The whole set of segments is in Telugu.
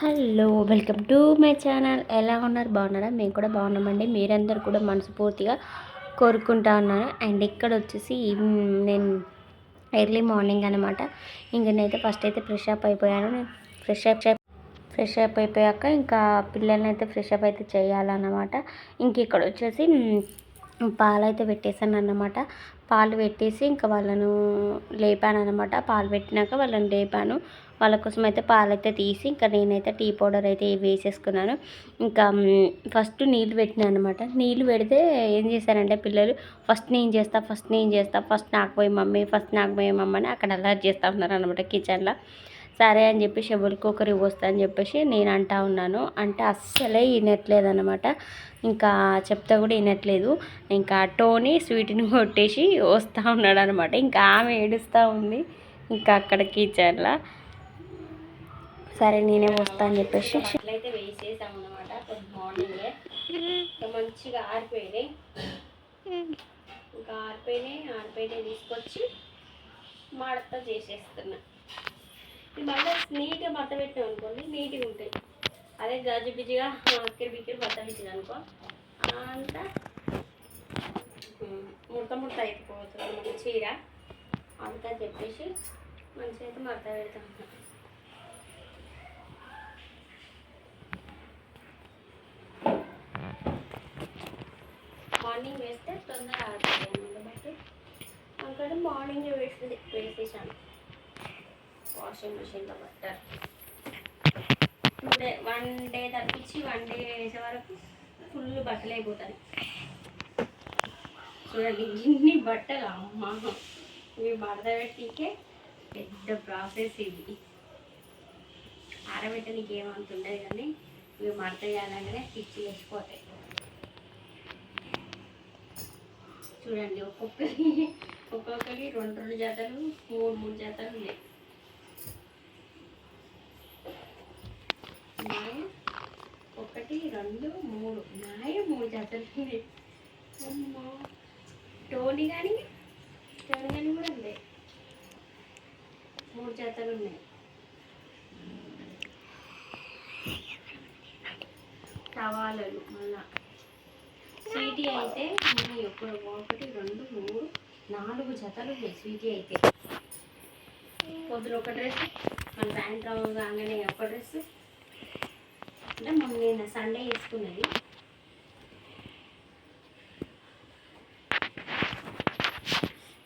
Hello welcome to my channel. ఎలా ఉన్నారు? బాగున్నారా? మేము కూడా బాగున్నామండి. మీరందరూ కూడా మనస్ఫూర్తిగా కోరుకుంటా ఉన్నాను. అండ్ ఇక్కడ వచ్చేసి నేను ఎర్లీ మార్నింగ్ అనమాట ఇంక నేనైతే ఫస్ట్ అయితే ఫ్రెష్ అప్ అయిపోయాను. నేను ఫ్రెష్ అప్ ఫ్రెష్ అప్ అయిపోయాక ఇంకా పిల్లల్ని అయితే ఫ్రెష్ అప్ అయితే చేయాలన్నమాట. ఇంక ఇక్కడ వచ్చేసి పాలైతే పెట్టేశాను అన్నమాట పాలు పెట్టేసి ఇంకా వాళ్ళను లేపాను అనమాట పాలు పెట్టినాక వాళ్ళని లేపాను. వాళ్ళ కోసం అయితే పాలైతే తీసి ఇంకా నేనైతే టీ పౌడర్ అయితే వేసేసుకున్నాను. ఇంకా ఫస్ట్ నీళ్ళు పెట్టినాను అనమాట నీళ్ళు పెడితే ఏం చేశారంటే పిల్లలు ఫస్ట్ నేను చేస్తా ఫస్ట్ నేను చేస్తా ఫస్ట్ నాకు పోయి మమ్మీ ఫస్ట్ నాకు పోయి మమ్మీ అని అక్కడ అలర్ట్ చేస్తూ ఉన్నారు అనమాట కిచెన్లో. సరే అని చెప్పేసి ఎవరికొకరు వస్తా అని చెప్పేసి నేను అంటా ఉన్నాను. అంటే అస్సలే వినట్లేదు అనమాట ఇంకా చెప్తే కూడా వినట్లేదు ఇంకా టోనీ స్వీట్ని కొట్టేసి వస్తూ ఉన్నాడు అనమాట ఇంకా ఆమె ఏడుస్తూ ఉంది. ఇంకా అక్కడ కిచెన్లో సరే నేనే వస్తా అని చెప్పేసి అట్లయితే వేసేసాం అనమాట మార్నింగే మంచిగా ఆరిపోయినాయి. ఇంకా ఆరిపోయినాయి. ఆరిపోయినాయి తీసుకొచ్చి మడత చేసేస్తున్నా. మళ్ళీ నీట్గా మడత పెట్టాం అనుకోండి నీట్గా ఉంటాయి. అదే గజి బిజిగా అక్కడి బిక్కిరి మడత పెట్టింది అనుకో అంతా ముడత ముడత అయిపోతుంది అనమాట చీర అంతా చెప్పేసి మంచిగా అయితే మడత పెడతాం. మార్నింగ్ వేస్తే తొందరగా ఆడుతుంది. బట్ అక్కడ మార్నింగ్ వేసి వేసేసాను. వాషింగ్ మిషన్లో బట్టర్ టూ డే వన్ డే తప్పించి వన్ డే వేసే వరకు ఫుల్ బట్టలు అయిపోతాయి. చూడండి ఇన్ని బట్టలు అమ్మ. ఇవి మడత పెట్టికే పెద్ద ప్రాసెస్ ఇది. ఆరబెట్టడానికి ఏమంటుండదు కానీ ఇవి మడత చేయాలంటేనే స్టిచ్ వేసిపోతాయి చూడండి ఒక్కొక్కరి ఒక్కొక్కరి రెండు రెండు జతలు మూడు మూడు జతలు ఉన్నాయి. నాయ ఒకటి రెండు మూడు. నాయ మూడు జతలు ఉన్నాయి. టోనీ కానీ టోనీ కానీ కూడా ఉంది. మూడు జతలు ఉన్నాయి. టవాలలు మళ్ళా. స్వీటీ అయితే ఉన్నాయి ఒకటి రెండు మూడు నాలుగు జతలు ఉన్నాయి స్వీటీ అయితే. పొద్దున ఒక డ్రెస్ మన సాయంత్రం కాగానే ఒక డ్రెస్. అట్లా మొన్న నేను సండే వేసుకున్నది.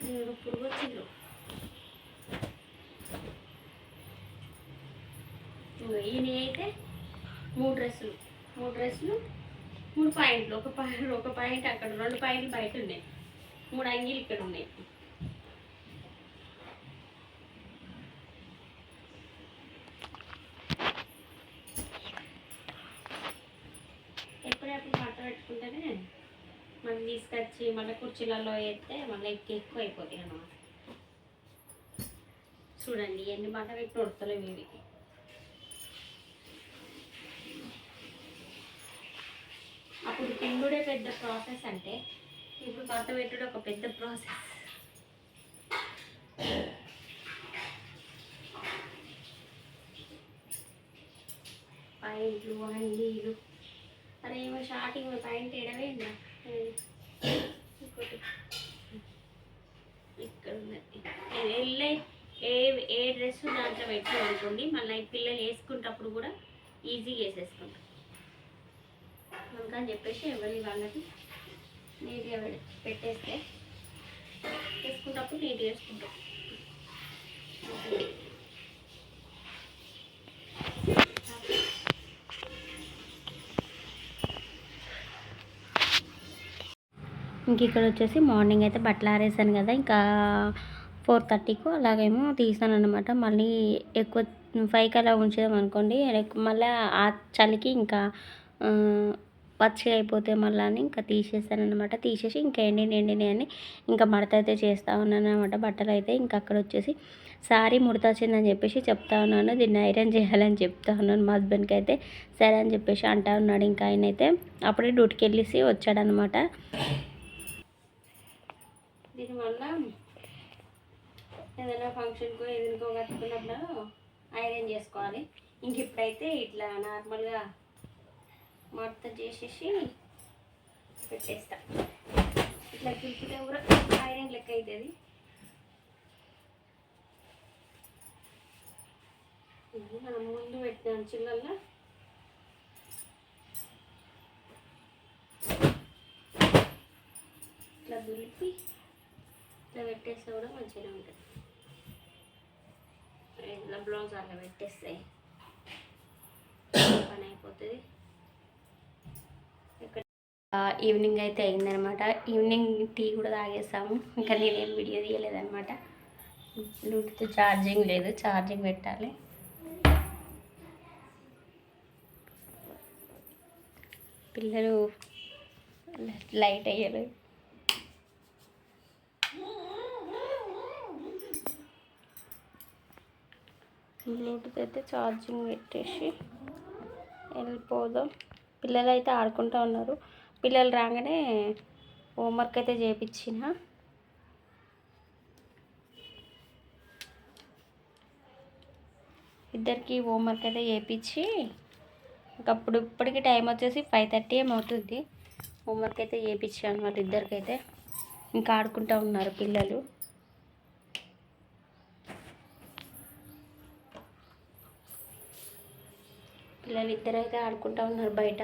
నేను పురుగు వచ్చిండ్రు ఈయన అయితే మూడు డ్రెస్సులు. మూడు డ్రెస్సులు మూడు పాయింట్లు. ఒక పాయింట్ ఒక పాయింట్ అక్కడ రెండు పాయింట్లు బయట ఉన్నాయి. మూడు అంగీలు ఇక్కడ ఉన్నాయి ఎప్పుడెప్పుడు బట్ట పెట్టుకుంటేనే మళ్ళీ తీసుకొచ్చి మళ్ళీ కుర్చీలలో వేస్తే మళ్ళీ ఎక్కువ ఎక్కువ అయిపోతాయి అన్నమాట. చూడండి ఎన్ని బట్ట పెట్టి ఉడతలేవు ఇవి. అప్పుడు పిండుడే పెద్ద ప్రాసెస్ అంటే ఇప్పుడు పాత పెట్టుడు ఒక పెద్ద ప్రాసెస్. పాయింట్లు అంగీలు అదేమో ఏమో షార్టింగ్ పాయింట్ ఎడవేందా ఇంకోటి. ఇక్కడ ఉన్నది వెళ్ళే ఏ ఏ డ్రెస్ దాంట్లో పెట్టు అనుకోండి మళ్ళీ పిల్లలు వేసుకుంటప్పుడు కూడా ఈజీగా వేసేసుకుంటాం అందుకని చెప్పేసి ఎవరి వాళ్ళకి నీట్గా పెట్టేస్తే వేసుకుంటప్పుడు నీట్గా వేసుకుంటాం. ఇంక ఇక్కడ వచ్చేసి మార్నింగ్ అయితే బట్టలు ఆరేసాను కదా ఇంకా ఫోర్ థర్టీకు అలాగేమో తీసాను అనమాట మళ్ళీ ఎక్కువ ఫైవ్కి అలా ఉంచేదాం అనుకోండి మళ్ళీ ఆ చలికి ఇంకా పచ్చిగా అయిపోతే మళ్ళీ అని ఇంకా తీసేసాను అనమాట తీసేసి ఇంకా ఎండిని ఎండిని అని ఇంకా మడత అయితే చేస్తూ ఉన్నాను అనమాట బట్టలు అయితే ఇంకా అక్కడ వచ్చేసి సారీ ముడత వచ్చిందని చెప్పేసి చెప్తా ఉన్నాను. దీన్ని ఐరన్ చేయాలని చెప్తా ఉన్నాను మా హస్బెండ్కి అయితే సరే అని చెప్పేసి అంటా ఉన్నాడు. ఇంకా ఆయన అయితే అప్పుడే డ్యూటీకి వెళ్ళేసి వచ్చాడనమాట దీనివల్ల ఏదైనా ఫంక్షన్కో ఏదైనా కట్టుకున్నప్పుడు ఐరన్ చేసుకోవాలి. ఇంక ఇప్పుడైతే ఇట్లా నార్మల్గా మొత్తం చేసేసి పెట్టేస్తా. ఇట్లా కిలిపితే కూడా ఐరన్ లెక్క అవుతుంది మనం ముందు పెట్టిన అంచులల్లో ఇట్లా దులిపి ఇట్లా పెట్టేస్తే కూడా మంచిగా ఉంటుంది. ఇట్లా బ్లౌజ్ అలా పెట్టేస్తాయి పని అయిపోతుంది. ఇక్కడ ఈవినింగ్ అయితే అయిందనమాట ఈవినింగ్ టీ కూడా తాగేసాము. ఇంకా నేనేం వీడియో తీయలేదనమాట బ్లూటూత్ ఛార్జింగ్ లేదు ఛార్జింగ్ పెట్టాలి. పిల్లలు లైట్ అయ్యారు. బ్లూటూత్ అయితే ఛార్జింగ్ పెట్టేసి వెళ్ళిపోదాం. పిల్లలు అయితే ఆడుకుంటూ ఉన్నారు. పిల్లలు రాగానే హోంవర్క్ అయితే చేయించిన ఇద్దరికి హోంవర్క్ అయితే చేయించి ఇంకప్పుడు ఇప్పటికి టైం వచ్చేసి ఫైవ్ థర్టీ అవుతుంది. హోంవర్క్ అయితే చేయించాను వాళ్ళిద్దరికైతే. ఇంకా ఆడుకుంటూ ఉన్నారు పిల్లలు. పిల్లలు ఇద్దరైతే ఆడుకుంటూ ఉన్నారు బయట.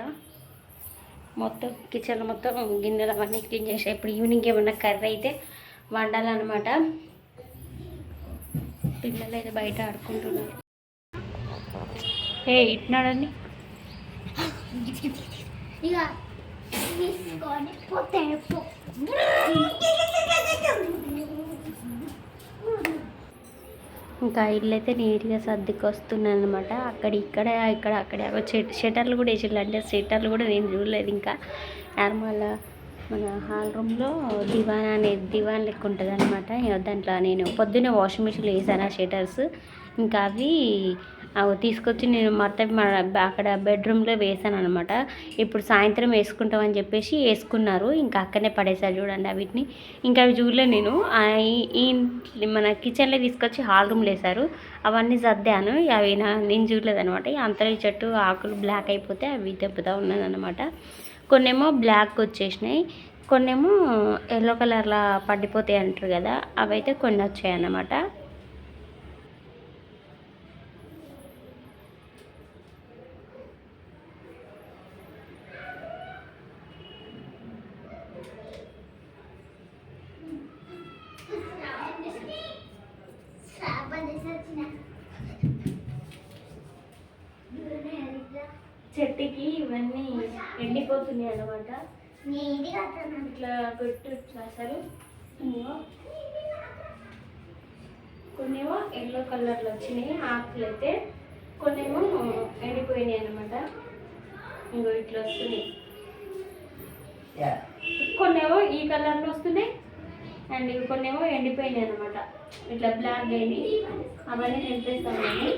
మొత్తం కిచెన్ మొత్తం గిన్నెలు అవన్నీ క్లీన్ చేసా ఇప్పుడు ఈవినింగ్ ఏమన్నా కర్రీ అయితే వండాలన్నమాట. పిల్లలు అయితే బయట ఆడుకుంటున్నారు. ఏ ఇట్నాడండి. ఇక తీసుకొని పోతే ఇంకా ఇల్లు అయితే నీట్గా సర్దుకు అనమాట అక్కడ ఇక్కడ ఇక్కడ అక్కడ. షటర్లు కూడా వేసిండ్రు అంటే షెటర్లు కూడా నేను చూడలేదు. ఇంకా నార్మల్ మన హాల్ రూమ్లో దివాన్ అనేది దివాన్ లెక్క ఉంటుంది అనమాట దాంట్లో నేను పొద్దున్నే వాషింగ్ మిషన్లో వేసాను ఆ షెటర్స్. ఇంకా అవి అవి తీసుకొచ్చి నేను మొత్తం మా అక్కడ బెడ్రూమ్లో వేసాను అనమాట ఇప్పుడు సాయంత్రం వేసుకుంటామని చెప్పేసి వేసుకున్నారు. ఇంకా అక్కడనే పడేసారు చూడండి వీటిని ఇంకా అవి చూడలే నేను. ఈ- మన కిచెన్లో తీసుకొచ్చి హాల్ రూమ్లో వేసారు అవన్నీ సర్దాను. అవి నేను చూడలేదు అనమాట అంతలో ఈ చెట్టు ఆకులు బ్లాక్ అయిపోతే అవి దెబ్బతా ఉన్నదనమాట కొన్ని కొన్నేమో బ్లాక్ వచ్చేసినాయి. కొన్నేమో ఎల్లో కలర్లా పడిపోతాయి అంటారు కదా అవైతే కొన్ని వచ్చాయి అన్నమాట చెట్టుకి ఇవన్నీ ఎండిపోతున్నాయి అతను. ఇట్లా పెట్టు అసలు కొన్నేమో ఎల్లో కలర్లో వచ్చినాయి ఆకులు అయితే కొన్నేమో ఎండిపోయినాయి అనమాట ఇంకో ఇట్లా వస్తున్నాయి. కొన్నేమో ఈ కలర్లో వస్తున్నాయి అండ్ కొన్నేమో ఎండిపోయినాయి అనమాట ఇట్లా బ్లాక్ అయింది అవన్నీ నింపేస్తాను నేను